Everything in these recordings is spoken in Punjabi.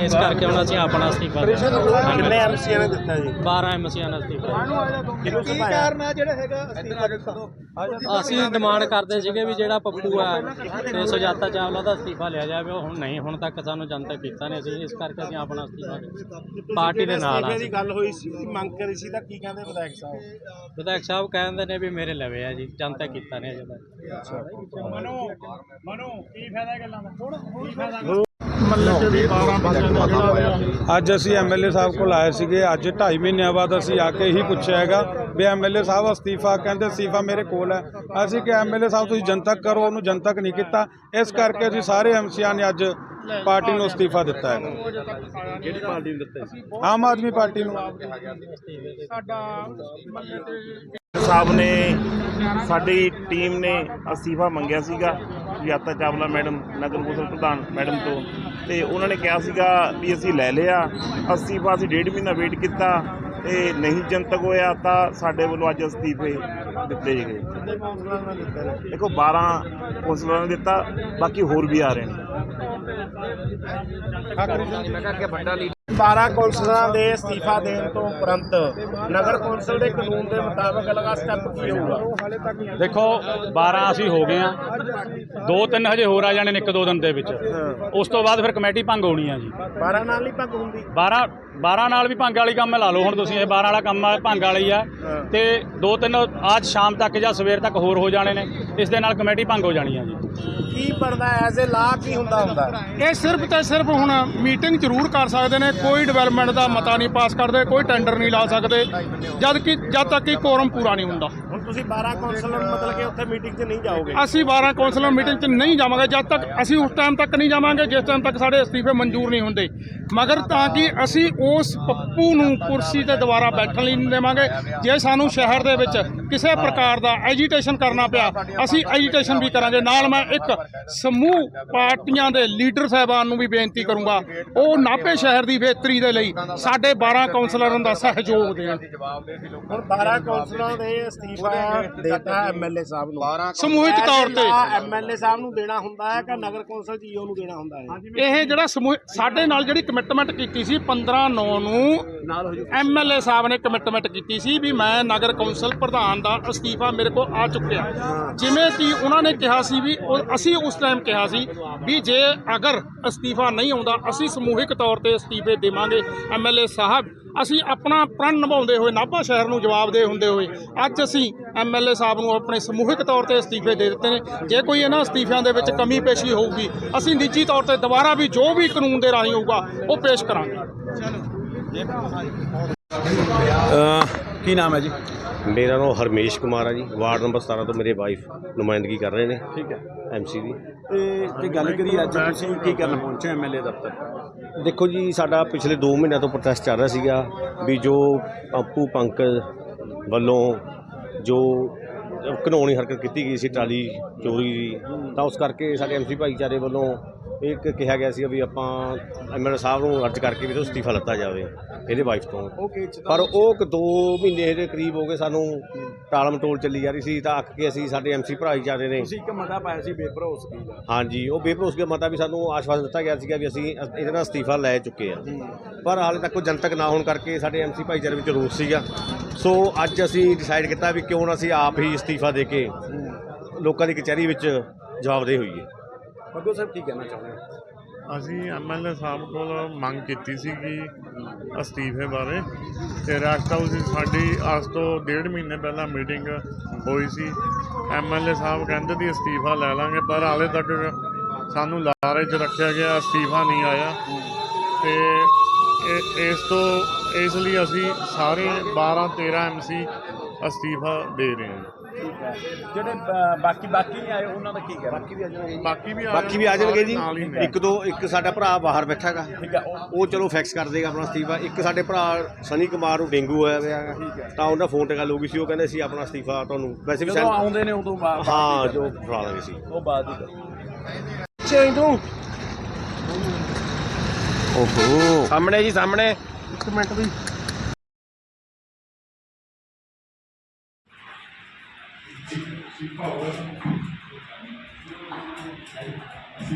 ਇਸ ਕਰਕੇ ਹੁਣ ਅਸੀਂ ਆਪਣਾ ਅਸਤੀਫਾ ਕਿੰਨੇ ਐਮਸੀਆਂ ਨੇ ਦਿੱਤਾ ਜੀ? 12 ਐਮਸੀਆਂ ਦਾ ਅਸਤੀਫਾ ਕਿਹਨੂੰ ਕੀ ਸਭਾਇਆ ਕਾਰਨ ਆ ਜਿਹੜਾ ਹੈਗਾ ਅਸਤੀਫਾ ਦਿੱਤਾ? ਅਸੀਂ ਡਿਮਾਂਡ ਕਰਦੇ ਸੀਗੇ ਵੀ ਜਿਹੜਾ ਪੱਪੂ ਆ ਤੇ ਸੁਜਾਤਾ ਚਾਵਲਾ ਦਾ ਅਸਤੀਫਾ ਲਿਆ ਜਾਵੇ ਉਹ ਹੁਣ ਨਹੀਂ ਹੁਣ ਤੱਕ ਸਾਨੂੰ ਜਨਤਕ ਕੀਤਾ ਨਹੀਂ ਅਸੀਂ ਇਸ ਕਰਕੇ ਅਸੀਂ ਆਪਣਾ ਅਸਤੀਫਾ ਦਿੱਤਾ। ਪਾਰਟੀ ਦੇ ਨਾਲ ਆ ਅਸਤੀਫੇ ਦੀ ਗੱਲ ਹੋਈ ਸੀ ਮੰਗ ਕਰੀ ਸੀ ਤਾਂ ਕੀ ਕਹਿੰਦੇ ਵਿਧਾਇਕ ਸਾਹਿਬ? ਵਿਧਾਇਕ ਸਾਹਿਬ ਕਹਿੰਦੇ ਨੇ ਵੀ ਮੇਰੇ ਲਵੇ ਆ ਜੀ ਜਨਤਕ ਕੀਤਾ ਨਹੀਂ ਅਜੇ ਤੱਕ। ਅੱਜ ਅਸੀਂ ਐਮਐਲਏ ਸਾਹਿਬ ਕੋਲ ਆਏ ਸੀਗੇ ਅੱਜ 2.5 ਮਹੀਨਿਆਂ ਬਾਅਦ ਅਸੀਂ ਆ ਕੇ ਹੀ ਪੁੱਛਿਆ ਹੈਗਾ ਵੀ ਐਮਐਲਏ ਸਾਹਿਬ ਅਸਤੀਫਾ ਕਹਿੰਦੇ ਅਸਤੀਫਾ ਮੇਰੇ ਕੋਲ ਹੈ। ਅਸੀਂ ਕਿ ਐਮਐਲਏ ਸਾਹਿਬ ਤੁਸੀਂ ਜਨਤਕ ਕਰੋ ਉਹਨੂੰ ਜਨਤਕ ਨਹੀਂ ਕੀਤਾ। ਇਸ ਕਰਕੇ ਅਸੀਂ ਸਾਰੇ ਐਮਸੀਆਂ ਨੇ ਅੱਜ ਪਾਰਟੀ ਨੂੰ ਅਸਤੀਫਾ ਦਿੱਤਾ ਹੈ ਕਿਹੜੀ ਪਾਰਟੀ ਨੂੰ ਦਿੱਤਾ ਸੀ ਆਮ ਆਦਮੀ ਪਾਰਟੀ ਨੂੰ। ਸਾਹਿਬ ਨੇ ਸਾਡੀ ਟੀਮ ਨੇ ਅਸਤੀਫਾ ਮੰਗਿਆ ਸੀਗਾ। ਯਾਤਾ ਚਾਵਲਾ ਮੈਡਮ ਨਗਰ ਕੌਂਸਲ ਪ੍ਰਧਾਨ ਮੈਡਮ ਤੋਂ। ਤੇ ਉਹਨਾਂ ਨੇ ਕਿਹਾ ਸੀਗਾ ਵੀ ਅਸੀਂ ਲੈ ਲਿਆ ਅਸਤੀਫਾ ਅਸੀਂ ਡੇਢ ਮਹੀਨਾ ਵੇਟ ਕੀਤਾ ਤੇ ਨਹੀਂ ਜਨਤਕ ਹੋਇਆ ਤਾਂ ਸਾਡੇ ਵੱਲੋਂ ਅੱਜ ਅਸਤੀਫੇ ਦਿੱਤੇ ਗਏ। ਦੇਖੋ 12 ਕੌਂਸਲਰਾਂ ਨੇ ਦਿੱਤਾ, ਬਾਕੀ ਹੋਰ ਵੀ ਆ ਰਹੇ ਨੇ। 12 ਕੌਂਸਲਰਾਂ ਦੇ ਅਸਤੀਫਾ ਦੇਣ ਤੋਂ ਉਪਰੰਤ ਨਗਰ ਕੌਂਸਲ ਦੇ ਕਾਨੂੰਨ ਦੇ ਮੁਤਾਬਕ ਅਗਲਾ ਸਟੈਪ ਕੀ ਹੋਊਗਾ? ਦੇਖੋ 12 ਅਸੀਂ ਹੋ ਗਏ ਆ ਦੋ ਤਿੰਨ ਹਜੇ ਹੋਰ ਆ ਜਾਣੇ ਨੇ ਇੱਕ ਦੋ ਦਿਨ ਦੇ ਵਿੱਚ। ਉਸ ਤੋਂ ਬਾਅਦ ਫਿਰ ਕਮੇਟੀ ਭੰਗ ਹੋਣੀ ਆ ਜੀ। 12 ਨਾਲ ਹੀ ਭੰਗ ਹੁੰਦੀ? 12 12 ਨਾਲ ਵੀ ਭੰਗ ਵਾਲੀ ਕੰਮ ਲਾ ਲਓ ਹੁਣ ਤੁਸੀਂ ਇਹ 12 ਵਾਲਾ ਕੰਮ ਆ ਭੰਗ ਵਾਲੀ ਆ। ਤੇ ਦੋ ਤਿੰਨ ਅੱਜ ਸ਼ਾਮ ਤੱਕ ਜਾਂ ਸਵੇਰ ਤੱਕ ਹੋਰ ਹੋ ਜਾਣੇ ਨੇ। ਇਸ ਦੇ ਨਾਲ ਕਮੇਟੀ ਭੰਗ ਹੋ ਜਾਣੀ ਆ ਜੀ। ਕੀ ਬਣਦਾ ਐਜ਼ ਏ ਲਾ ਕੀ ਹੁੰਦਾ ਹੁੰਦਾ? ਇਹ ਸਿਰਫ ਤੇ ਸਿਰਫ ਹੁਣ ਮੀਟਿੰਗ ਜ਼ਰੂਰ ਕਰ ਸਕਦੇ ਨੇ ਕੋਈ ਡਿਵੈਲਪਮੈਂਟ ਦਾ ਮਤਾ ਨਹੀਂ ਪਾਸ ਕਰਦੇ ਕੋਈ ਟੈਂਡਰ ਨਹੀਂ ਲਾ ਸਕਦੇ। ਜਦ ਕਿ ਜਦ ਤੱਕ ਕਿ ਕੋਰਮ ਪੂਰਾ ਨਹੀਂ ਹੁੰਦਾ। ਤੁਸੀਂ 12 ਕੌਂਸਲਰ ਮਤਲਬ ਕਿ ਉੱਥੇ ਮੀਟਿੰਗ 'ਚ ਨਹੀਂ ਜਾਓਗੇ? ਅਸੀਂ 12 ਕੌਂਸਲਰ ਮੀਟਿੰਗ 'ਚ ਨਹੀਂ ਜਾਵਾਂਗੇ ਜਦ ਤੱਕ ਅਸੀਂ ਉਸ ਟਾਈਮ ਤੱਕ ਨਹੀਂ ਜਾਵਾਂਗੇ ਜਿਸ ਟਾਈਮ ਤੱਕ ਸਾਡੇ ਅਸਤੀਫੇ ਮਨਜ਼ੂਰ ਨਹੀਂ ਹੁੰਦੇ। ਮਗਰ ਤਾਂ ਕਿ ਅਸੀਂ ਉਸ ਪੱਪੂ ਨੂੰ ਕੁਰਸੀ ਤੇ ਦੁਬਾਰਾ ਬੈਠਣ ਲਈ ਨਹੀਂ ਦੇਵਾਂਗੇ ਜੇ ਸਾਨੂੰ ਸ਼ਹਿਰ ਦੇ ਵਿੱਚ ਕਿਸੇ ਪ੍ਰਕਾਰ ਦਾ ਐਜੀਟੇਸ਼ਨ ਕਰਨਾ ਪਿਆ ਅਸੀਂ ਐਜੀਟੇਸ਼ਨ ਵੀ ਕਰਾਂਗੇ। ਨਾਲ ਮੈਂ ਇੱਕ ਸਮੂਹ ਪਾਰਟੀਆਂ ਦੇ ਲੀਡਰ ਸਾਹਿਬਾਨ ਨੂੰ ਵੀ ਬੇਨਤੀ ਕਰੂੰਗਾ ਉਹ ਨਾਭੇ ਸ਼ਹਿਰ ਦੀ ਬਿਹਤਰੀ ਦੇ ਲਈ ਸਾਡੇ 12 ਕੌਂਸਲਰਾਂ ਦਾ ਸਹਿਯੋਗ ਦੇਣ। ਹੁਣ 12 ਕੌਂਸਲਰਾਂ ਦੇ ਅਸਤੀਫਾ ਦੇਤਾ ਐਮਐਲਏ ਸਾਹਿਬ ਨੂੰ। ਸਮੂਹਿਕ ਤੌਰ ਤੇ। ਐਮਐਲਏ ਸਾਹਿਬ ਨੂੰ ਦੇਣਾ ਹੁੰਦਾ ਹੈ ਕਿ ਨਗਰ ਕੌਂਸਲ ਜੀਓ ਨੂੰ ਦੇਣਾ ਹੁੰਦਾ ਹੈ? ਇਹ ਜਿਹੜਾ ਸਮੂਹ ਸਾਡੇ ਨਾਲ ਜਿਹੜੀ ਕਮਿਟਮੈਂਟ ਕੀਤੀ ਸੀ 15 9 ਨੂੰ ਐਮਐਲਏ ਸਾਹਿਬ ਨੇ ਕਮਿਟਮੈਂਟ ਕੀਤੀ ਸੀ ਵੀ ਮੈਂ ਨਗਰ ਕੌਂਸਲ ਪ੍ਰਧਾਨ ਦਾ ਅਸਤੀਫਾ ਮੇਰੇ ਕੋਲ ਆ ਚੁੱਕਿਆ। ਜਿਵੇਂ ਕਿ ਉਹਨਾਂ ਨੇ ਕਿਹਾ ਸੀ ਵੀ ਉਹ- ਅਸੀਂ ਉਸ ਟਾਈਮ ਕਿਹਾ ਸੀ ਵੀ ਜੇ ਅਗਰ ਅਸਤੀਫਾ ਨਹੀਂ ਆਉਂਦਾ ਅਸੀਂ ਸਮੂਹਿਕ ਤੌਰ ਤੇ ਅਸਤੀਫੇ ਦੇਵਾਂਗੇ ਐਮਐਲਏ ਸਾਹਿਬ। ਅਸੀਂ ਆਪਣਾ ਪ੍ਰਣ ਨਿਭਾਉਂਦੇ ਹੋਏ ਨਾਭਾ ਸ਼ਹਿਰ ਨੂੰ ਜਵਾਬ ਦੇ ਹੁੰਦੇ ਹੋਏ ਅੱਜ ਅਸੀਂ ਐਮਐਲਏ ਸਾਹਿਬ ਨੂੰ ਆਪਣੇ ਸਮੂਹਿਕ ਤੌਰ ਤੇ ਅਸਤੀਫੇ ਦੇ ਦਿੱਤੇ ਨੇ। ਜੇ ਕੋਈ ਇਹਨਾਂ ਅਸਤੀਫਿਆਂ ਦੇ ਵਿੱਚ ਕਮੀ ਪੇਸ਼ੀ ਹੋਊਗੀ ਅਸੀਂ ਨਿੱਜੀ ਤੌਰ ਤੇ ਦੁਬਾਰਾ ਵੀ ਜੋ ਵੀ ਕਾਨੂੰਨ ਦੇ ਰਾਹੀਂ ਹੋਊਗਾ ਉਹ ਪੇਸ਼ ਕਰਾਂਗੇ। ਕੀ ਨਾਮ ਹੈ ਜੀ? ਮੇਰਾ ਨਾਮ ਹਰਮੇਸ਼ ਕੁਮਾਰ ਆ ਜੀ। ਵਾਰਡ ਨੰਬਰ 17 ਤੋਂ ਮੇਰੇ ਵਾਈਫ ਨੁਮਾਇੰਦਗੀ ਕਰ ਰਹੇ ਨੇ। ਠੀਕ ਹੈ। ਐਮਸੀ ਦੀ। ਤੇ ਜੇ ਗੱਲ ਕਰੀਏ ਅੱਜ ਤੁਸੀਂ ਕੀ ਕਰਨ ਪਹੁੰਚੇ ਐਮਐਲਏ ਦਫ਼ਤਰ? ਦੇਖੋ ਜੀ ਸਾਡਾ ਪਿਛਲੇ 2 ਮਹੀਨਿਆਂ ਤੋਂ ਪ੍ਰੋਟੈਸਟ ਚੱਲ ਰਿਹਾ ਸੀਗਾ ਵੀ ਜੋ ਪੰਪੂ ਪੰਕਜ ਵੱਲੋਂ ਜੋ ਕਾਨੂੰਨੀ ਹਰਕਤ ਕੀਤੀ ਗਈ ਸੀ ਟਰਾਲੀ ਚੋਰੀ ਦੀ ਤਾਂ ਉਸ ਕਰਕੇ ਸਾਡੇ ਐਮਸੀ ਭਾਈਚਾਰੇ ਵੱਲੋਂ ਇੱਕ ਕਿਹਾ ਗਿਆ ਸੀ ਵੀ ਆਪਾਂ ਐਮਐਲਏ ਸਾਹਿਬ ਨੂੰ ਅਰਜ਼ ਕਰਕੇ ਵੀ ਤੋਂ ਅਸਤੀਫਾ ਲੱਤਾ ਜਾਵੇ ਇਹਦੇ ਵਾਈਫ ਤੋਂ। ਓਕੇ ਪਰ ਉਹ ਕਿ 2 ਮਹੀਨੇ ਦੇ ਕਰੀਬ ਹੋ ਗਏ ਸਾਨੂੰ ਟਾਲਮ ਟੋਲ ਚੱਲੀ ਜਾ ਰਹੀ ਸੀ ਤਾਂ ਅੱਕ ਕੇ ਅਸੀਂ ਸਾਡੇ ਐਮਸੀ ਭਾਈਚਾਰੇ ਨੇ ਤੁਸੀਂ ਇੱਕ ਮਤਾ ਪਾਇਆ ਸੀ ਬੇਭਰੋਸਗੀ ਦਾ ਹਾਂਜੀ ਉਹ ਬੇਭਰੋਸਗੀ ਦਾ ਮਤਾ ਵੀ ਸਾਨੂੰ ਆਸ਼ਵਾਸਨ ਦਿੱਤਾ ਗਿਆ ਸੀਗਾ ਵੀ ਅਸੀਂ ਅਸ- ਇਹਦੇ ਨਾਲ ਅਸਤੀਫਾ ਲੈ ਚੁੱਕੇ ਆ। ਪਰ ਹਾਲੇ ਤੱਕ ਕੋਈ ਜਨਤਕ ਨਾ ਹੋਣ ਕਰਕੇ ਸਾਡੇ ਐਮਸੀ ਭਾਈਚਾਰੇ ਵਿੱਚ ਰੋਸ ਸੀਗਾ। ਸੋ ਅੱਜ ਅਸੀਂ ਡਿਸਾਈਡ ਕੀਤਾ ਵੀ ਕਿਉਂ ਨਾ ਅਸੀਂ ਆਪ ਹੀ ਅਸਤੀਫਾ ਦੇ ਕੇ ਲੋਕਾਂ ਦੀ ਕਚਹਿਰੀ ਵਿੱਚ ਜਵਾਬਦੇਹ ਹੋਈਏ। ਬੱਗੋ ਸਾਹਿਬ ਕੀ ਕਹਿਣਾ ਚਾਹੁੰਦੇ ਹੋ? ਅਸੀਂ ਐਮਐਲਏ ਸਾਹਿਬ ਕੋਲ ਮੰਗ ਕੀਤੀ ਸੀਗੀ ਅਸਤੀਫੇ ਬਾਰੇ ਤੇ ਰੈਸਟ ਹਾਊਸ ਦੀ ਸਾਡੀ ਅੱਜ ਤੋਂ ਡੇਢ ਮਹੀਨੇ ਪਹਿਲਾਂ ਮੀਟਿੰਗ ਹੋਈ ਸੀ। ਐਮਐਲਏ ਸਾਹਿਬ ਕਹਿੰਦੇ ਸੀ ਅਸਤੀਫਾ ਲੈ ਲਾਂਗੇ, ਪਰ ਹਾਲੇ ਤੱਕ ਸਾਨੂੰ ਲਾਰੇ 'ਚ ਰੱਖਿਆ ਗਿਆ, ਅਸਤੀਫਾ ਨਹੀਂ ਆਇਆ। ਤੇ ਇਹ- ਇਸ ਤੋਂ, ਇਸ ਲਈ ਅਸੀਂ ਸਾਰੇ 12 13 ਐਮਸੀ ਅਸਤੀਫਾ ਦੇ ਰਹੇ ਹਾਂ। ਠੀਕ ਹੈ। ਜਿਹੜੇ ਅ, ਬਾਕੀ ਬਾਕੀ ਨਹੀਂ ਆਏ ਉਹਨਾਂ ਦਾ ਕੀ ਕਹਿਣਾ? ਬਾਕੀ ਵੀ ਆ ਜਾਣਗੇ ਬਾਕੀ ਵੀ ਬਾਕੀ ਵੀ ਆ ਜਾਣਗੇ ਜੀ। ਨਾਲ ਹੀ ਨੇ। ਇੱਕ ਦੋ ਇੱਕ ਸਾਡਾ ਭਰਾ ਬਾਹਰ ਬੈਠਾ ਹੈਗਾ ਠੀਕ ਹੈ ਉਹ ਉਹ ਚਲੋ ਫਿਕਸ ਕਰ ਦੇਗਾ ਆਪਣਾ ਅਸਤੀਫਾ। ਇੱਕ ਸਾਡੇ ਭਰਾ ਸਨੀ ਕੁਮਾਰ ਨੂੰ ਡੇਂਗੂ ਹੋਇਆ ਹੋਇਆ ਹੈਗਾ। ਤਾਂ ਉਹਨਾਂ ਫੋਨ ਤੇ ਗੱਲ ਹੋ ਗਈ ਸੀ। ਉਹ ਕਹਿੰਦੇ ਸੀ ਆਪਣਾ ਅਸਤੀਫਾ ਤੁਹਾਨੂੰ ਵੈਸੇ ਵੀ ਜਦੋਂ send- ਆਉਂਦੇ ਨੇ ਉਦੋਂ ਬਾਅਦ ਹਾਂ ਜੋ ਫੜਾ ਲਾਂਗੇ ਸੀ। ਉਹ ਬਾਅਦ ਹੀ ਕਰੋ। ਚੇਂਜ ਤੂੰ ਓਹੋ। ਸਾਹਮਣੇ ਜੀ ਸਾਹਮਣੇ। ਇੱਕ ਮਿੰਟ ਵੀ।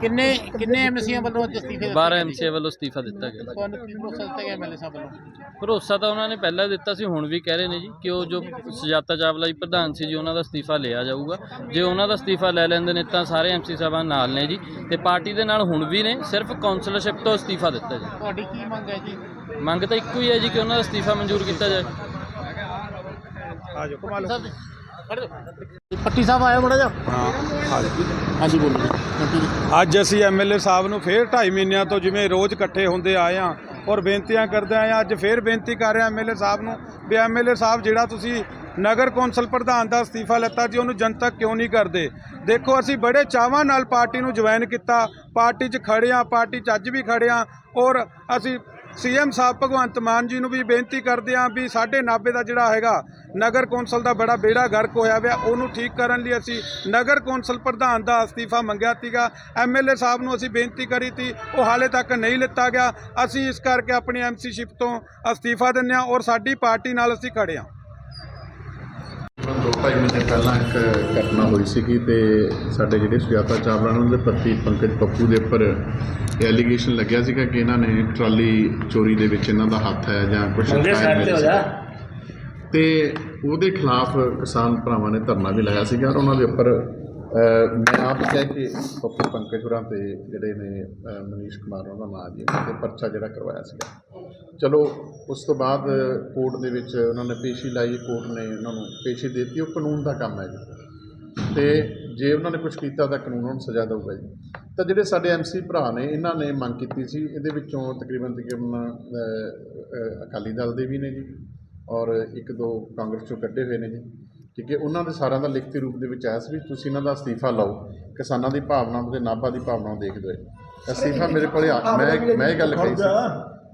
ਕਿੰਨੇ ਕਿੰਨੇ ਐਮਸੀਆਂ ਵੱਲੋਂ ਅੱਜ ਅਸਤੀਫੇ ਦਿੱਤੇ 12 ਗਏ? ਜੀ? ਐਮਸੀਏ ਵੱਲੋਂ ਅਸਤੀਫਾ ਦਿੱਤਾ ਗਿਆ। ਤੁਹਾਨੂੰ ਕੀ ਭਰੋਸਾ ਦਿੱਤਾ ਗਿਆ ਐਮਐਲਏ ਸਾਹਿਬ ਵੱਲੋਂ? ਭਰੋਸਾ ਤਾਂ ਉਹਨਾਂ ਨੇ ਪਹਿਲਾਂ ਦਿੱਤਾ ਸੀ ਹੁਣ ਵੀ ਕਹਿ ਰਹੇ ਨੇ ਜੀ ਕਿ ਉਹ ਜੋ ਸੁਜਾਤਾ ਚਾਵਲਾ ਜੀ ਪ੍ਰਧਾਨ ਸੀ ਜੀ ਉਹਨਾਂ ਦਾ ਅਸਤੀਫਾ ਲਿਆ ਜਾਊਗਾ। ਜੇ ਉਹਨਾਂ ਦਾ ਅਸਤੀਫਾ ਲੈ ਲੈਂਦੇ ਨੇ ਤਾਂ ਸਾਰੇ ਐਮਸੀ ਸਾਹਿਬਾਨ ਨਾਲ ਨੇ ਜੀ। ਤੇ ਪਾਰਟੀ ਦੇ ਨਾਲ ਹੁਣ ਵੀ ਨੇ ਸਿਰਫ ਕਾਉਂਸਲਰਸ਼ਿਪ ਤੋਂ ਅਸਤੀਫਾ ਦਿੱਤਾ ਜੀ ਤੁਹਾਡੀ ਕੀ ਮੰਗ ਹੈ ਜੀ? ਮੰਗ ਤਾਂ ਇੱਕੋ ਹੀ ਹੈ ਜੀ ਕਿ ਉਹਨਾਂ ਦਾ ਅਸਤੀਫਾ ਮਨਜ਼ੂਰ ਕੀਤਾ ਜਾਏ। ਆ ਜਾਓ ਕਮਾਲ ਪੱਟੀ ਸਾਹਿਬ ਆਇਆ ਮੜਾ ਜਾ ਹਾਂਜੀ ਬੋਲੋ ਜੀ। ਪੱਟੀ ਜੀ। ਅੱਜ ਅਸੀਂ ਐਮਐਲਏ ਸਾਹਿਬ ਨੂੰ ਫੇਰ 2.5 ਮਹੀਨਿਆਂ ਤੋਂ ਜਿਵੇਂ ਰੋਜ਼ ਇਕੱਠੇ ਹੁੰਦੇ ਆਏ ਆ ਔਰ ਬੇਨਤੀਆਂ ਕਰਦੇ ਆਏ ਆ ਅੱਜ ਫੇਰ ਬੇਨਤੀ ਕਰ ਰਹੇ ਐਮਐਲਏ ਸਾਹਿਬ ਨੂੰ ਵੀ ਐਮਐਲਏ ਸਾਹਿਬ ਜਿਹੜਾ ਤੁਸੀਂ ਨਗਰ ਕੌਂਸਲ ਪ੍ਰਧਾਨ ਦਾ ਅਸਤੀਫਾ ਲੈਤਾ ਜੀ ਉਹਨੂੰ ਜਨਤਕ ਕਿਉਂ ਨਹੀਂ ਕਰਦੇ? ਦੇਖੋ ਅਸੀਂ ਬੜੇ ਚਾਵਾਂ ਨਾਲ ਪਾਰਟੀ ਨੂੰ ਜੁਆਇਨ ਕੀਤਾ ਪਾਰਟੀ 'ਚ ਖੜੇ ਆ ਪਾਰਟੀ 'ਚ ਅੱਜ ਵੀ ਖੜੇ ਆ ਔਰ ਅਸੀਂ ਸੀਐਮ ਸਾਹਿਬ ਭਗਵੰਤ ਮਾਨ ਜੀ ਨੂੰ ਵੀ ਬੇਨਤੀ ਕਰਦੇ ਆ ਵੀ ਸਾਡੇ ਨਾਭੇ ਦਾ ਜਿਹੜਾ ਹੈਗਾ, ਨਗਰ ਕੌਂਸਲ ਦਾ ਬੜਾ ਬੇੜਾ ਗਰਕ ਹੋਇਆ ਹੋਇਆ ਉਹਨੂੰ ਠੀਕ ਕਰਨ ਲਈ ਅਸੀਂ ਨਗਰ ਕੌਂਸਲ ਪ੍ਰਧਾਨ ਦਾ ਅਸਤੀਫਾ ਮੰਗਿਆ ਸੀਗਾ। ਐਮਐਲਏ ਸਾਹਿਬ ਨੂੰ ਅਸੀਂ ਬੇਨਤੀ ਕਰੀ ਤੀ ਉਹ ਹਾਲੇ ਤੱਕ ਨਹੀਂ ਲਿੱਤਾ ਗਿਆ। ਅਸੀਂ ਇਸ ਕਰਕੇ ਆਪਣੀ ਐਮਸੀਸ਼ਿਪ ਤੋਂ ਅਸਤੀਫਾ ਦਿੰਦੇ ਹਾਂ ਔਰ ਸਾਡੀ ਪਾਰਟੀ ਨਾਲ ਅਸੀਂ ਖੜੇ ਹਾਂ। ਦੋ ਢਾਈ ਮਹੀਨੇ ਪਹਿਲਾਂ ਇੱਕ ਘਟਨਾ ਹੋਈ ਸੀਗੀ ਤੇ ਸਾਡੇ ਜਿਹੜੇ ਸੁਜਾਤਾ ਚਾਵਲਾ ਨੇ ਉਹਦੇ ਪਤੀ ਪੰਕਜ ਪੱਪੂ ਦੇ ਉੱਪਰ ਐਲੀਗੇਸ਼ਨ ਲੱਗਿਆ ਸੀਗਾ ਕਿ ਇਹਨਾਂ ਨੇ ਟਰਾਲੀ ਚੋਰੀ ਦੇ ਵਿੱਚ ਇਹਨਾਂ ਦਾ ਹੱਥ ਹੈ ਜਾਂ ਕੁਝ ਤੇ ਉਹਦੇ ਖਿਲਾਫ ਕਿਸਾਨ ਭਰਾਵਾਂ ਨੇ ਧਰਨਾ ਵੀ ਲਾਇਆ ਸੀਗਾ ਉਹਨਾਂ ਦੇ ਉੱਪਰ ਮੈਂ ਆਪ ਕਹਿ ਕੇ ਪੱਪੂ ਪੰਕਜ ਹੋਰਾਂ ਤੇ ਜਿਹੜੇ ਨੇ ਮਨੀਸ਼ ਕੁਮਾਰ ਉਹਨਾਂ ਦਾ ਨਾਮ ਜੀ ਉਹਨਾਂ ਤੇ ਪਰਚਾ ਜਿਹੜਾ ਕਰਵਾਇਆ ਸੀਗਾ। ਚਲੋ, ਉਸ ਤੋਂ ਬਾਅਦ ਕੋਰਟ ਦੇ ਵਿੱਚ ਉਹਨਾਂ ਨੇ ਪੇਸ਼ੀ ਲਾਈ, ਕੋਰਟ ਨੇ ਉਹਨਾਂ ਨੂੰ ਪੇਸ਼ੀ ਦੇ ਦਿੱਤੀ। ਉਹ ਕਾਨੂੰਨ ਦਾ ਕੰਮ ਹੈ ਜੀ। ਤੇ ਜੇ ਉਹਨਾਂ ਨੇ ਕੁਝ ਕੀਤਾ ਤਾਂ ਕਾਨੂੰਨ ਉਹਨਾਂ ਨੂੰ ਸਜ਼ਾ ਦੇਊਗਾ ਜੀ। ਤਾਂ ਜਿਹੜੇ ਸਾਡੇ ਐਮਸੀ ਭਰਾ ਨੇ, ਇਹਨਾਂ ਨੇ ਮੰਗ ਕੀਤੀ ਸੀ। ਇਹਦੇ ਵਿੱਚੋਂ ਤਕਰੀਬਨ ਤਕਰੀਬਨ ਅਕਾਲੀ ਦਲ ਦੇ ਵੀ ਨੇ ਜੀ ਔਰ ਇੱਕ ਦੋ ਕਾਂਗਰਸ ਚੋਂ ਕੱਢੇ ਹੋਏ ਨੇ ਜੀ। ਠੀਕ ਹੈ, ਉਹਨਾਂ ਦੇ ਸਾਰਿਆਂ ਦਾ ਲਿਖਤੀ ਰੂਪ ਦੇ ਵਿੱਚ ਆਇਆ ਸੀ ਵੀ ਤੁਸੀਂ ਇਹਨਾਂ ਦਾ ਅਸਤੀਫਾ ਲਓ। ਕਿਸਾਨਾਂ ਦੀ ਭਾਵਨਾ ਤੇ ਨਾਭਾ ਦੀ ਭਾਵਨਾ ਨੂੰ ਦੇਖਦੇ ਹੋਏ। ਅਸਤੀਫਾ ਮੇਰੇ ਕੋਲੇ ਆ ਮੈਂ ਮੈਂ ਇਹ ਗੱਲ ਕਹੀ ਸੀ।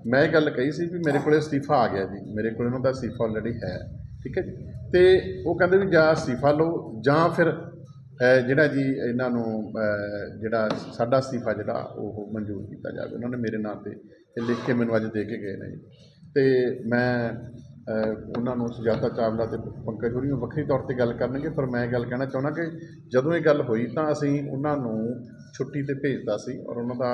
ਮੈਂ ਇਹ ਗੱਲ ਕਹੀ ਸੀ ਵੀ ਮੇਰੇ ਕੋਲੇ ਅਸਤੀਫਾ ਆ ਗਿਆ ਜੀ। ਮੇਰੇ ਕੋਲ ਉਹਨਾਂ ਦਾ ਅਸਤੀਫਾ ਆਲਰੇਡੀ ਹੈ, ਠੀਕ ਹੈ ਜੀ। ਤੇ ਉਹ ਕਹਿੰਦੇ ਵੀ ਜਾਂ ਅਸਤੀਫਾ ਲਓ ਜਾਂ ਫਿਰ ਜਿਹੜਾ ਜੀ ਇਹਨਾਂ ਨੂੰ ਜਿਹੜਾ ਸਾਡਾ ਅਸਤੀਫਾ ਜਿਹੜਾ ਉਹ ਮਨਜ਼ੂਰ ਕੀਤਾ ਜਾਵੇ। ਉਹਨਾਂ ਨੇ ਮੇਰੇ ਨਾਂ ਤੇ ਲਿਖ ਕੇ ਮੈਨੂੰ ਅੱਜ ਦੇ ਕੇ ਗਏ ਨੇ ਜੀ। ਤੇ ਮੈਂ ਉਹਨਾਂ ਨੂੰ ਸੁਜਾਤਾ ਚਾਵਲਾ ਤੇ ਪੰਕਜ ਹੋਰੀ ਨੂੰ ਵੱਖਰੀ ਤੌਰ ਤੇ ਗੱਲ ਕਰਨਗੇ ਪਰ ਮੈਂ ਗੱਲ ਕਹਿਣਾ ਚਾਹੁੰਦਾ ਕਿ ਜਦੋਂ ਇਹ ਗੱਲ ਹੋਈ ਤਾਂ ਅਸੀਂ ਉਹਨਾਂ ਨੂੰ ਛੁੱਟੀ ਤੇ ਭੇਜਦਾ ਸੀ ਔਰ ਉਹਨਾਂ ਦਾ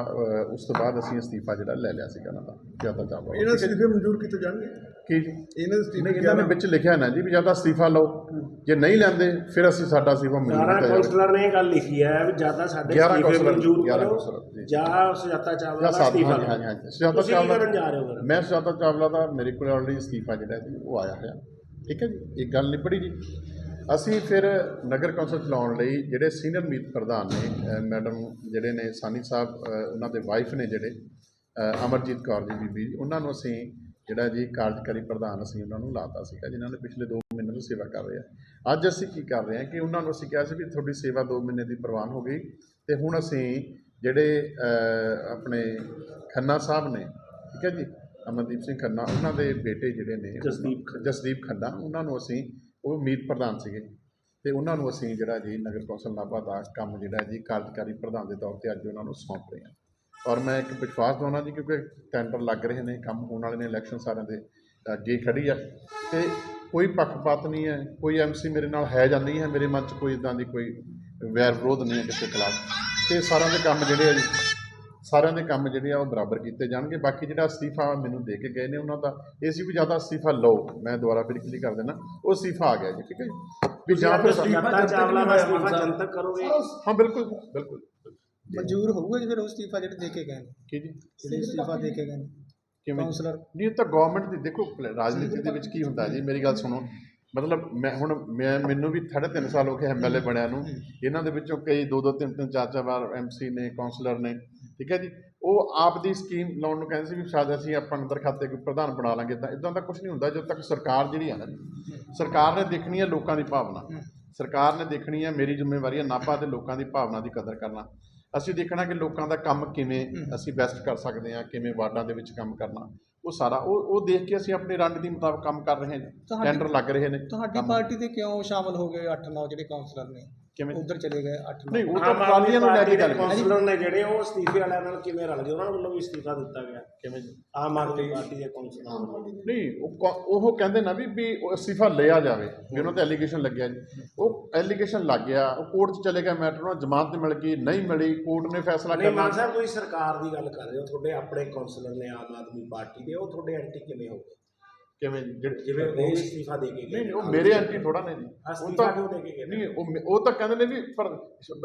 ਉਸ ਤੋਂ ਬਾਅਦ ਅਸੀਂ ਅਸਤੀਫਾ ਜਿਹੜਾ ਲੈ ਲਿਆ ਸੀਗਾ ਉਹਨਾਂ ਦਾ ਸੁਜਾਤਾ ਚਾਵਲਾ। ਇਹਨਾਂ ਦੇ ਅਸਤੀਫੇ ਮਨਜ਼ੂਰ ਕੀਤੇ ਜਾਣਗੇ? ਕੀ ਜੀ? ਇਹਨਾਂ ਦੇ ਅਸਤੀਫੇ ਇਹਨਾਂ ਨੇ ਵਿੱਚ ਲਿਖਿਆ ਨਾ ਜੀ ਵੀ ਜਾਂ ਤਾਂ ਅਸਤੀਫਾ ਲਓ ਜੇ ਨਹੀਂ ਲੈਂਦੇ ਫਿਰ ਅਸੀਂ ਸਾਡਾ ਅਸਤੀਫਾ ਮਨਜ਼ੂਰ ਕੀਤਾ ਜਾਵੇ। ਕਾਉਂਸਲਰ ਨੇ ਇਹ ਗੱਲ ਲਿਖੀ ਹੈ ਵੀ ਜ਼ਿਆਦਾ ਸਾਡੇ 11 ਅਸਤੀਫੇ ਮਨਜ਼ੂਰ 11 ਕਰੋ ਜੀ। ਜਾਂ ਸੁਜਾਤਾ ਚਾਵਲਾ ਜਾਂ ਦਾ ਅਸਤੀਫਾ ਹਾਂਜੀ ਹਾਂਜੀ ਸੁਜਾਤਾ ਚਾਵਲਾ ਜਾ ਹੋ? ਮੈਂ ਸੁਜਾਤਾ ਚਾਵਲਾ ਦਾ ਮੇਰੇ ਕੋਲ ਆਲਰੇਡੀ ਅਸਤੀਫਾ ਜਿਹੜਾ ਜੀ ਉਹ ਆਇਆ ਹੋਇਆ। ਠੀਕ ਹੈ ਜੀ ਇਹ ਗੱਲ ਨਿਬੜੀ ਜੀ। ਅਸੀਂ ਫਿਰ ਨਗਰ ਕੌਂਸਲ ਚਲਾਉਣ ਲਈ ਜਿਹੜੇ ਸੀਨੀਅਰ ਮੀਤ ਪ੍ਰਧਾਨ ਨੇ ਮੈਡਮ ਜਿਹੜੇ ਨੇ ਸਾਨੀ ਸਾਹਿਬ ਉਹਨਾਂ ਦੇ ਵਾਈਫ ਨੇ ਜਿਹੜੇ ਅਮਰਜੀਤ ਕੌਰ ਜੀ ਬੀਬੀ ਜੀ, ਉਹਨਾਂ ਨੂੰ ਅਸੀਂ ਜਿਹੜਾ ਜੀ ਕਾਰਜਕਾਰੀ ਪ੍ਰਧਾਨ ਅਸੀਂ ਉਹਨਾਂ ਨੂੰ ਲਾਤਾ ਸੀਗਾ ਜਿਨ੍ਹਾਂ ਨੇ ਪਿਛਲੇ 2 ਮਹੀਨੇ ਤੋਂ ਸੇਵਾ ਕਰ ਰਹੇ ਆ। ਅੱਜ ਅਸੀਂ ਕੀ ਕਰ ਰਹੇ ਹਾਂ ਕਿ ਉਹਨਾਂ ਨੂੰ ਅਸੀਂ ਕਿਹਾ ਸੀ ਵੀ ਤੁਹਾਡੀ ਸੇਵਾ 2 ਮਹੀਨੇ ਦੀ ਪ੍ਰਵਾਨ ਹੋ ਗਈ ਤੇ ਹੁਣ ਅਸੀਂ ਜਿਹੜੇ ਆਪਣੇ ਖੰਨਾ ਸਾਹਿਬ ਨੇ ਠੀਕ ਹੈ ਜੀ ਅਮਨਦੀਪ ਸਿੰਘ ਖੰਨਾ ਉਹਨਾਂ ਦੇ ਬੇਟੇ ਜਿਹੜੇ ਨੇ ਜਸਦੀਪ ਜਸਦੀਪ ਖੰਨਾ ਉਹਨਾਂ ਨੂੰ ਅਸੀਂ ਉਹ ਮੀਤ ਪ੍ਰਧਾਨ ਸੀਗੇ। ਤੇ ਉਹਨਾਂ ਨੂੰ ਅਸੀਂ ਜਿਹੜਾ ਜੀ ਨਗਰ ਕੌਂਸਲ ਨਾਭਾ ਦਾ ਕੰਮ ਜਿਹੜਾ ਜੀ ਕਾਰਜਕਾਰੀ ਪ੍ਰਧਾਨ ਦੇ ਤੌਰ ਤੇ ਅੱਜ ਉਹਨਾਂ ਨੂੰ ਸੌਂਪ ਰਹੇ ਹਾਂ। ਔਰ ਮੈਂ ਇੱਕ ਵਿਸ਼ਵਾਸ ਦਵਾਉਣਾ ਜੀ ਕਿਉਂਕਿ ਟੈਂਡਰ ਲੱਗ ਰਹੇ ਨੇ ਕੰਮ ਹੋਣ ਵਾਲੇ ਨੇ ਇਲੈਕਸ਼ਨ ਸਾਰਿਆਂ ਦੇ ਅੱਗੇ ਖੜੀ ਆ। ਤੇ ਕੋਈ ਪੱਖਪਾਤ ਨਹੀਂ ਹੈ ਕੋਈ ਐਮਸੀ ਮੇਰੇ ਨਾਲ ਹੈ ਜਾਂ ਨਹੀਂ ਹੈ ਮੇਰੇ ਮਨ 'ਚ ਕੋਈ ਇਦਾਂ ਦੀ ਕੋਈ ਵੈਰ ਵਿਰੋਧ ਨਹੀਂ ਹੈ ਕਿਸੇ ਖਿਲਾਫ। ਤੇ ਸਾਰਿਆਂ ਦੇ ਕੰਮ ਜਿਹੜੇ ਆ ਜੀ ਸਾਰਿਆਂ ਦੇ ਕੰਮ ਜਿਹੜੇ ਆ ਉਹ ਬਰਾਬਰ ਕੀਤੇ ਜਾਣਗੇ। ਬਾਕੀ ਜਿਹੜਾ ਅਸਤੀਫਾ ਮੈਨੂੰ ਦੇ ਕੇ ਗਏ ਨੇ ਉਹਨਾਂ ਦਾ ਇਹ ਸੀ ਵੀ ਜ਼ਿਆਦਾ ਅਸਤੀਫਾ ਲਓ। ਮੈਂ ਦੁਬਾਰਾ ਫਿਰ ਕਲੀ ਕਰ ਦੇਣਾ ਉਹ ਅਸਤੀਫਾ ਆ ਗਿਆ ਜੀ ਠੀਕ ਹੈ ਜੀ? ਵੀ ਜਾਂ ਫਿਰ ਸੁਜਾਤਾ ਚਾਵਲਾ ਦਾ ਅਸਤੀਫਾ ਜਨਤਕ ਕਰੋਗੇ। ਹਾਂ ਬਿਲਕੁਲ ਬਿਲਕੁਲ। ਮਨਜ਼ੂਰ ਹੋਊਗਾ ਜੀ ਫਿਰ ਉਹ ਅਸਤੀਫਾ ਜਿਹੜੇ ਦੇ ਕੇ ਗਏ ਨੇ। ਕੀ ਜੀ? ਜਿਹੜੇ ਅਸਤੀਫਾ ਦੇ ਕੇ ਗਏ ਨੇ। ਕਿਵੇਂ ਕਾਉਂਸਲਰ ਨਹੀਂ ਤਾਂ ਗਵਰਨਮੈਂਟ ਦੀ ਦੇਖੋ ਰਾਜਨੀਤੀ ਦੇ ਵਿੱਚ ਕੀ ਹੁੰਦਾ ਜੀ? ਮੇਰੀ ਗੱਲ ਸੁਣੋ। ਮਤਲਬ ਮੈਂ ਹੁਣ ਮੈਂ ਮੈਨੂੰ ਵੀ ਸਾਢੇ ਤਿੰਨ ਸਾਲ ਹੋ ਗਏ ਐਮਐਲਏ ਬਣਿਆ ਨੂੰ। ਇਹਨਾਂ ਦੇ ਵਿੱਚੋਂ ਕਈ ਦੋ ਦੋ ਤਿੰਨ ਤਿੰਨ ਚਾਰ ਚਾਰ ਵਾਰ ਐਮਸੀ ਨੇ ਕਾਉਂਸਲਰ ਨੇ। ਠੀਕ ਹੈ ਜੀ? ਉਹ ਆਪ ਦੀ ਸਕੀਮ ਲਾਉਣ ਨੂੰ ਕਹਿੰਦੇ ਸੀ ਵੀ ਸ਼ਾਇਦ ਅਸੀਂ ਆਪਾਂ ਅੰਦਰ ਖਾਤੇ ਕੋਈ ਪ੍ਰਧਾਨ ਬਣਾ ਲਾਂਗੇ ਤਾਂ ਇਦਾਂ ਦਾ ਕੁਝ ਨਹੀਂ ਹੁੰਦਾ ਜਦੋਂ ਤੱਕ ਸਰਕਾਰ ਜਿਹੜੀ ਹੈ ਨਾ ਸਰਕਾਰ ਨੇ ਦੇਖਣੀ ਹੈ ਲੋਕਾਂ ਦੀ ਭਾਵਨਾ। ਸਰਕਾਰ ਨੇ ਦੇਖਣੀ ਹੈ ਮੇਰੀ ਜ਼ਿੰਮੇਵਾਰੀ ਹੈ ਨਾਭਾ ਤੇ ਲੋਕਾਂ ਦੀ ਭਾਵਨਾ ਦੀ ਕਦਰ ਕਰਨਾ। ਅਸੀਂ ਦੇਖਣਾ ਕਿ ਲੋਕਾਂ ਦਾ ਕੰਮ ਕਿਵੇਂ ਅਸੀਂ ਬੈਸਟ ਕਰ ਸਕਦੇ ਹਾਂ ਕਿਵੇਂ ਵਾਰਡਾਂ ਦੇ ਵਿੱਚ ਕੰਮ ਕਰਨਾ। ਉਹ ਸਾਰਾ ਉਹ ਉਹ ਦੇਖ ਕੇ ਅਸੀਂ ਆਪਣੀ ਰਣਨੀਤੀ ਮੁਤਾਬਕ ਕੰਮ ਕਰ ਰਹੇ ਹਾਂ ਟੈਂਡਰ ਲੱਗ ਰਹੇ ਨੇ ਤੁਹਾਡੀ ਪਾਰਟੀ ਤੇ ਕਿਉਂ ਸ਼ਾਮਲ ਹੋ ਗਏ 8-9 ਜਿਹੜੇ ਕਾਉਂਸਲਰ ਨੇ? ਕਿਵੇਂ? ਉਧਰ ਚਲੇ ਗਏ 8 ਨਹੀਂ ਉਹ ਤਾਂ ਟਰਾਲੀਆਂ ਨੂੰ ਲੈ ਕੇ ਗੱਲ ਕੀਤੀ ਕੌਂਸਲਰ ਨੇ ਜਿਹੜੇ ਉਹ ਅਸਤੀਫੇ ਵਾਲਿਆਂ ਨਾਲ ਕਿਵੇਂ ਰਲ ਗਏ ਉਹਨਾਂ ਵੱਲੋਂ ਵੀ ਅਸਤੀਫਾ ਦਿੱਤਾ ਗਿਆ। ਕਿਵੇਂ? ਆਮ ਆਦਮੀ ਪਾਰਟੀ ਦੇ ਕੌਂਸਲਰ ਨਹੀਂ ਉਹ ਉਹ ਕਹਿੰਦੇ ਨਾ ਵੀ ਵੀ ਉਹ ਅਸਤੀਫਾ ਲਿਆ ਜਾਵੇ ਵੀ ਉਹਨਾਂ ਤੇ ਐਲੀਗੇਸ਼ਨ ਲੱਗਿਆ ਜੀ। ਉਹ ਐਲੀਗੇਸ਼ਨ ਲੱਗ ਗਿਆ ਉਹ ਕੋਰਟ 'ਚ ਚਲੇ ਗਿਆ ਮੈਟਰ ਉਹਨਾਂ ਨੂੰ ਜ਼ਮਾਨਤ ਮਿਲ ਗਈ ਨਹੀਂ ਮਿਲੀ ਕੋਰਟ ਨੇ ਫੈਸਲਾ ਨਹੀਂ ਕਰਨਾ। ਮਾਨ ਸਾਹਿਬ ਤੁਸੀਂ ਸਰਕਾਰ ਦੀ ਗੱਲ ਕਰ ਰਹੇ ਹੋ ਤੁਹਾਡੇ ਆਪਣੇ ਕੌਂਸਲਰ ਨੇ ਆਮ ਆਦਮੀ ਪਾਰਟੀ ਦੇ ਉਹ ਤੁਹਾਡੇ ਐਂਟੀ ਕਿਵੇਂ ਹੋ ਗਏ ਕਿਵੇਂ ਜਿਹੜੇ ਜਿਵੇਂ ਉਹ ਅਸਤੀਫਾ ਦੇ ਕੇ ਨਹੀਂ ਨਹੀਂ, ਉਹ ਮੇਰੇ ਐਂਟੀ ਥੋੜਾ ਨੇ ਜੀ। ਉਹ ਅਸਤੀਫਾ ਤਾਂ ਕਿਉਂ ਦੇ ਕੇ ਗਏ? ਨਹੀਂ ਉਹ ਮੇ- ਉਹ ਤਾਂ ਕਹਿੰਦੇ ਨੇ ਵੀ ਪਰ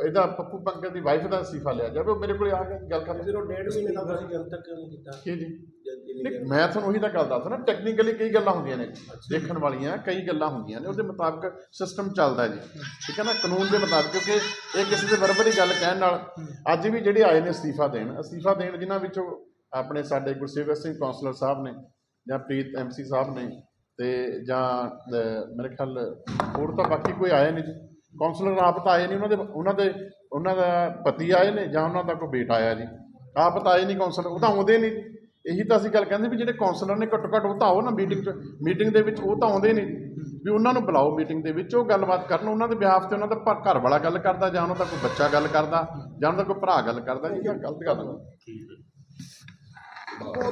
ਇਹਦਾ ਪੱਪੂ ਪੰਕਜ ਦੀ ਵਾਈਫ ਦਾ ਅਸਤੀਫਾ ਲਿਆ ਜਾਵੇ ਉਹ ਮੇਰੇ ਕੋਲੇ ਆ ਕੇ ਗੱਲ ਕਰ ਫਿਰ ਉਹ ਡੇਢ ਮਹੀਨੇ ਦਾ ਤੁਸੀਂ ਜਨਤਕ ਕਿਉਂ ਨਹੀਂ ਕੀਤਾ? ਕੀ ਜੀ? ਜਿੰਨੀ ਨਹੀਂ ਮੈਂ ਤੁਹਾਨੂੰ ਉਹੀ ਤਾਂ ਗੱਲ ਦੱਸਦਾ ਟੈਕਨੀਕਲੀ ਕਈ ਗੱਲਾਂ ਹੁੰਦੀਆਂ ਨੇ ਦੇਖਣ ਵਾਲੀਆਂ ਕਈ ਗੱਲਾਂ ਹੁੰਦੀਆਂ ਨੇ ਉਹਦੇ ਮੁਤਾਬਕ ਸਿਸਟਮ ਚੱਲਦਾ ਜੀ। ਠੀਕ ਹੈ ਨਾ? ਕਾਨੂੰਨ ਦੇ ਮੁਤਾਬਕ ਕਿਉਂਕਿ ਇਹ ਕਿਸੇ ਦੇ ਬਰਾਬਰ ਗੱਲ ਕਹਿਣ ਨਾਲ ਅੱਜ ਵੀ ਜਿਹੜੇ ਆਏ ਨੇ ਅਸਤੀਫਾ ਦੇਣ ਅਸਤੀਫਾ ਦੇਣ ਜਿਨ੍ਹਾਂ ਵਿੱਚੋਂ ਆਪਣੇ ਸਾਡੇ ਗੁਰਸੇਵਕ ਸਿੰਘ ਕੌਂਸਲਰ ਸਾਹਿਬ ਨੇ ਜਾਂ ਪ੍ਰੀਤ ਐਮਸੀ ਸਾਹਿਬ ਨੇ ਤੇ ਜਾਂ ਮੇਰੇ ਖਿਆਲ ਹੋਰ ਤਾਂ ਬਾਕੀ ਕੋਈ ਆਇਆ ਨਹੀਂ ਜੀ। ਕੌਂਸਲਰ ਆਪ ਤਾਂ ਆਏ ਨਹੀਂ, ਉਹਨਾਂ ਦੇ ਉਹਨਾਂ ਦੇ, ਉਹਨਾਂ ਦਾ ਪਤੀ ਆਏ ਨੇ ਜਾਂ ਉਹਨਾਂ ਦਾ ਕੋਈ ਬੇਟਾ ਆਇਆ ਜੀ। ਆਪ ਤਾਂ ਆਏ ਨਹੀਂ ਕੌਂਸਲਰ ਉਹ ਤਾਂ ਆਉਂਦੇ ਨਹੀਂ। ਇਹੀ ਤਾਂ ਅਸੀਂ ਗੱਲ ਕਹਿੰਦੇ ਵੀ ਜਿਹੜੇ ਕੌਂਸਲਰ ਨੇ ਘੱਟੋ ਘੱਟ ਉਹ ਤਾਂ ਆਓ ਨਾ ਮੀਟਿੰਗ 'ਚ ਮੀਟਿੰਗ ਦੇ ਵਿੱਚ ਉਹ ਤਾਂ ਆਉਂਦੇ ਨਹੀਂ। ਵੀ ਉਹਨਾਂ ਨੂੰ ਬੁਲਾਓ ਮੀਟਿੰਗ ਦੇ ਵਿੱਚ, ਉਹ ਗੱਲਬਾਤ ਕਰਨ, ਉਹਨਾਂ ਦੇ ਬਿਹਾਫ ਤੇ ਉਹਨਾਂ ਦਾ ਪ- ਘਰ ਵਾਲਾ ਗੱਲ ਕਰਦਾ ਜਾਂ ਉਹਨਾਂ ਦਾ ਕੋਈ ਬੱਚਾ ਗੱਲ ਕਰਦਾ ਜਾਂ ਉਹਨਾਂ ਦਾ ਕੋਈ ਭਰਾ ਗੱਲ ਕਰਦਾ, ਇਹ ਤਾਂ ਗਲਤ ਗੱਲ ਹੈ।